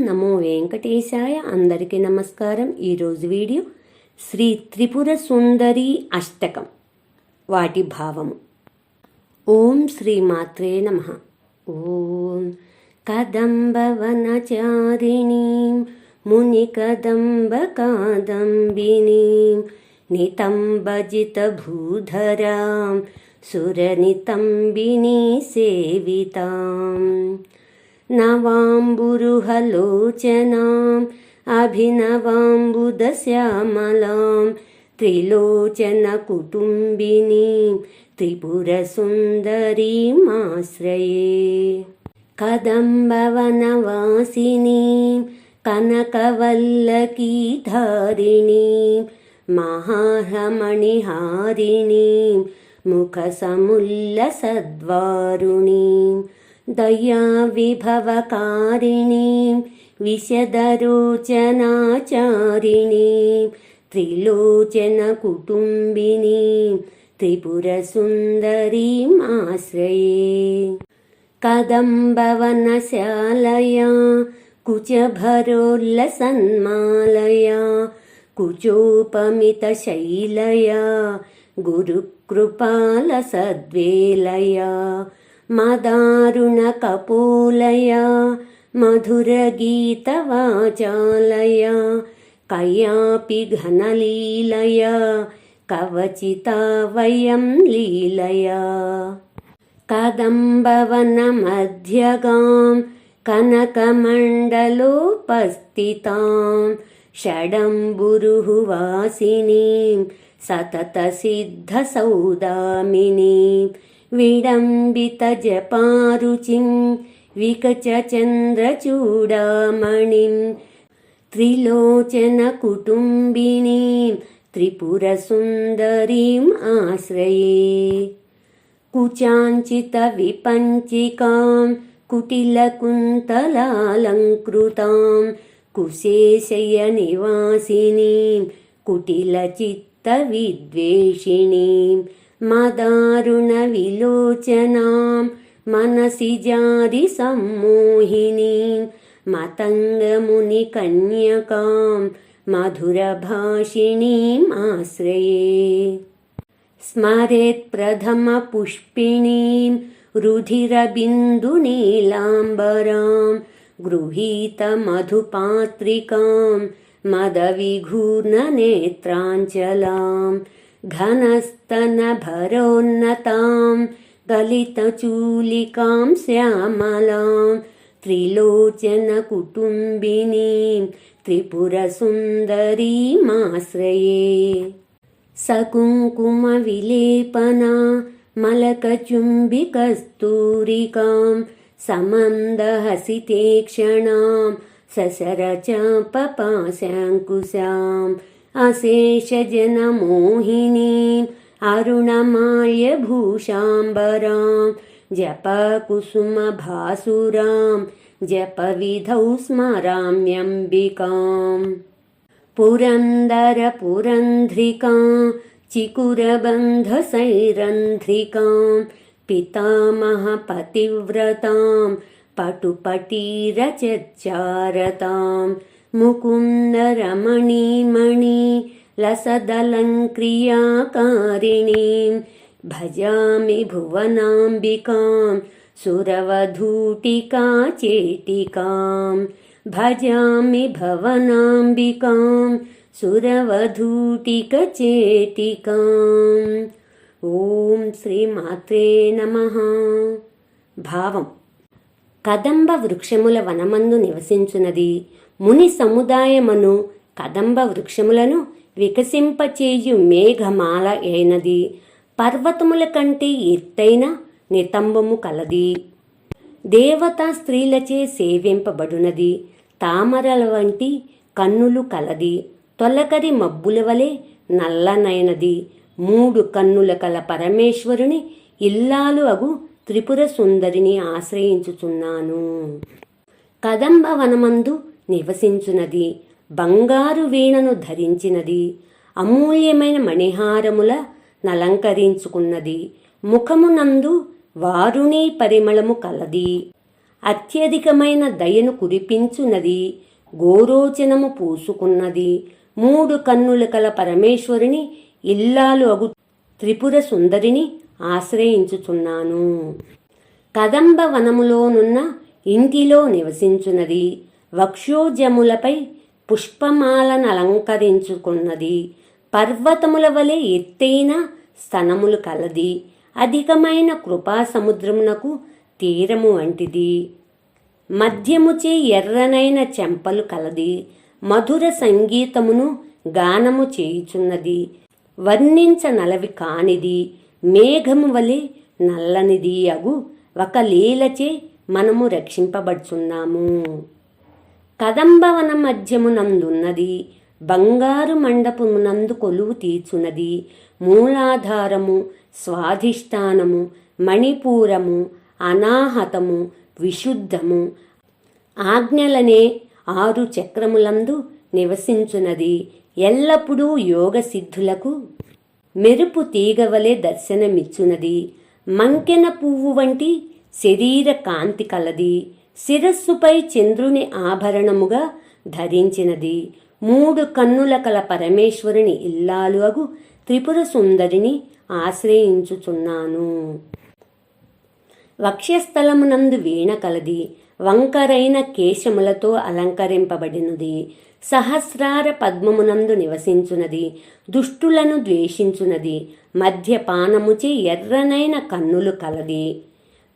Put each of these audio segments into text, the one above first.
నమో వెంకటేశాయ అందరికీ నమస్కారం. ఈరోజు వీడియో శ్రీ త్రిపుర సుందరి అష్టకం వాటి భావము. ఓం శ్రీ మాత్రే నమ. ఓం కదంబవనచారిణీం ముని కదంబ కాదంబినీం నితంబజిత नवाम्बुरुहलोचनाम् अभिनवाम्बुदश्यामलां त्रिलोचनकुटुम्बिनीं त्रिपुरसुन्दरीमाश्रये कदम्बवनवासिनीं कनकवल्लकीधारिणीं महाहमणिहारिणीं मुखसमुल्लसद्वारुणीं दयाविभवकारिणीं विशदरोचनाचारिणीं त्रिलोचनकुटुम्बिनीं त्रिपुरसुन्दरीम् आश्रये कदम्बवनशालया कुचभरोल्लसन्मालया कुचोपमितशैलया गुरुकृपालसद्वेलया मदारुणकपोलया मधुरगीतवाचालया कयापि घनलीलया कवचिता वयं लीलया कदम्बवनमध्यगां कनकमण्डलोपस्थितां षडम्बुरुहुवासिनीं सततसिद्धसौदामिनीं विडम्बितजपारुचिं विकचचन्द्रचूडामणिं त्रिलोचनकुटुम्बिनीं त्रिपुरसुन्दरीम् आश्रये कुचाञ्चितविपञ्चिकां कुटिलकुन्तलालङ्कृतां कुशेशयनिवासिनीं कुटिलचित्तविद्वेषिणीं मदारुणविलोचनां मनसि जादिसम्मोहिनीं मतङ्गमुनिकन्यकां मधुरभाषिणीम् आश्रये। स्मरेत् प्रथमपुष्पिणीं रुधिरबिन्दुनीलाम्बरां गृहीतमधुपात्रिकां मदविघूर्णनेत्राञ्चलां घनस्तनभरोन्नतां गलितचूलिकां श्यामलां त्रिलोचनकुटुम्बिनीं त्रिपुरसुन्दरीमाश्रये सकुङ्कुमविलेपना मलकचुम्बिकस्तूरिकां समन्दहसितेक्षणां ससरचापपाशाङ्कुशाम् अशेषजनमोहिनीम् अरुणमाल्यभूषाम्बरां जपकुसुमभासुरां जपविधौ स्मराम्यम्बिकाम्। पुरन्दरपुरन्ध्रिका चिकुरबन्धसैरन्ध्रिकां पितामहपतिव्रतां पटुपटीरचच्चारतां मुकुन्दरमणीमणि लसदलङ्क्रियाकारिणीं भजामि भुवनाम्बिकां सुरवधूटिका चेटिकां भजामि भवनाम्बिकां సురవధూటికచేటికాం ఓం శ్రీమాత్రే నమ భావం కదంబ వృక్షముల వనమందు నివసించున్నది ముని సముదాయమును కదంబ వృక్షములను వికసింపచేయు మేఘమాల అయినది. పర్వతముల కంటే ఎత్తైన నితంబము కలది. దేవతా స్త్రీలచే సేవింపబడునది. తామరల వంటి కన్నులు కలది. తొలకరి మబ్బుల వలె నల్లనైనది. మూడు కన్నుల కల పరమేశ్వరుని ఇల్లాలు అగు త్రిపుర సుందరిని ఆశ్రయించుచున్నాను. కదంబ వనమందు నివసించునది. బంగారు వీణను ధరించినది. అమూల్యమైన మణిహారముల నలంకరించుకున్నది. ముఖమునందు వారుణీ పరిమళము కలది. అత్యధికమైన దయను కురిపించున్నది గోరోచనము పూసుకున్నది. మూడు కన్నుల కల పరమేశ్వరుని ఇల్లాలు అగు త్రిపుర సుందరిని ఆశ్రయించుచున్నాను. కదంబ వనములోనున్న ఇంటిలో నివసించున్నది వక్షోజములపై పుష్పమాలను అలంకరించుకున్నది. పర్వతముల వలె ఎత్తైన స్థనములు కలది. అధికమైన కృపా సముద్రమునకు తీరము వంటిది. మధ్యముచే ఎర్రనైన చెంపలు కలది. మధుర సంగీతమును గానము చేయుచున్నది. వర్ణించ నలవి కానిది. మేఘము వలె నల్లనిది అగు. ఒక లీలచే మనము రక్షింపబడుచున్నాము. కదంబవన మధ్యమునందున్నది బంగారు మండపమునందు కొలువు తీర్చున్నది మూలాధారము స్వాధిష్టానము మణిపూరము అనాహతము విశుద్ధము ఆజ్ఞలనే ఆరు చక్రములందు నివసించున్నది ఎల్లప్పుడూ యోగ సిద్ధులకు మెరుపు తీగవలే దర్శనమిచ్చునది. మంకెన పువ్వు వంటి శరీర కాంతి కలది. శిరస్సుపై చంద్రుని ఆభరణముగా ధరించినది. మూడు కన్నుల కల పరమేశ్వరుని ఇల్లాలు అగు త్రిపుర సుందరిని ఆశ్రయించుచున్నాను. వక్ష్యస్థలమునందు వీణ కలది. వంకరైన కేశములతో అలంకరింపబడినది. సహస్రార పద్మమునందు నివసించునది. దుష్టులను ద్వేషించునది. మద్యపానముచే ఎర్రనైన కన్నులు కలది.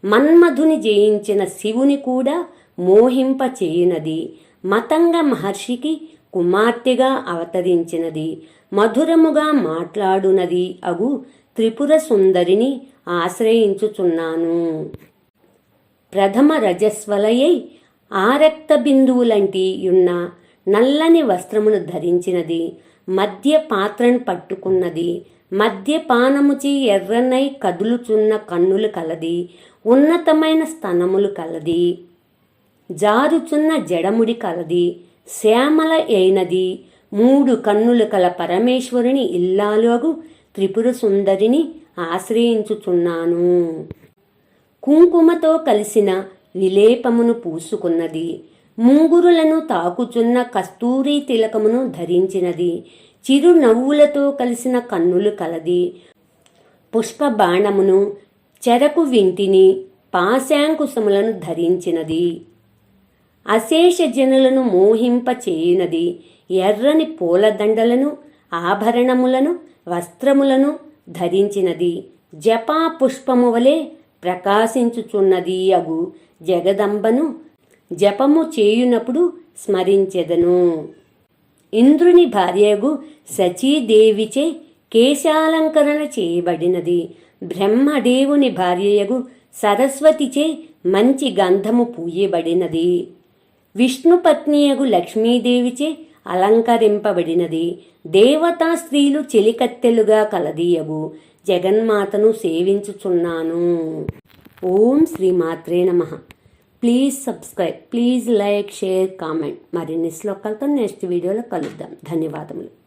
మన్మధుని జయించిన శివుని కూడా మోహింప చేయునది మతంగ మహర్షికి కుమార్తెగా అవతరించినది. మధురముగా మాట్లాడునది అగు త్రిపుర సుందరిని ఆశ్రయించుచున్నాను. ప్రథమ రజస్వలయై ఆరక్త బిందువులంటి యున్న నల్లని వస్త్రమును ధరించినది. మద్య పాత్రను పట్టుకున్నది. మద్యపానముచి ఎర్రనై కదులుచున్న కన్నులు కలది. ఉన్నతమైన స్థనములు కలది. జారుచున్న జడముడి కలది. శ్యామల అయినది. మూడు కన్నులు కల పరమేశ్వరుని ఇల్లాలోగు త్రిపుర సుందరిని ఆశ్రయించుచున్నాను. కుంకుమతో కలిసిన విలేపమును పూసుకున్నది. ముంగురులను తాకుచున్న కస్తూరి తిలకమును ధరించినది. చిరు నవ్వులతో కలిసిన కన్నులు కలది. పుష్ప బాణమును చెరకు వింటిని పాశాంకుశములను ధరించినది. అశేష జనులను మోహింప చేయునది ఎర్రని పూలదండలను ఆభరణములను వస్త్రములను ధరించినది. జపా పుష్పము వలె ప్రకాశించుచున్నది అగు జగదంబను జపము చేయునప్పుడు స్మరించెదను. ఇంద్రుని భార్యగు సచీదేవిచే కేశాలంకరణ చేయబడినది. బ్రహ్మదేవుని భార్యయగు సరస్వతిచే మంచి గంధము పూయబడినది. విష్ణుపత్నియగు లక్ష్మీదేవిచే అలంకరింపబడినది. దేవతా స్త్రీలు చెలికత్తెలుగా కలదీయగు. జగన్మాతను సేవించుచున్నాను. ఓం శ్రీ మాత్రే నమ. Please subscribe please like share comment. మరిన్ని శ్లోకాలతో నెక్స్ట్ వీడియోలో కలుద్దాం. ధన్యవాదములు.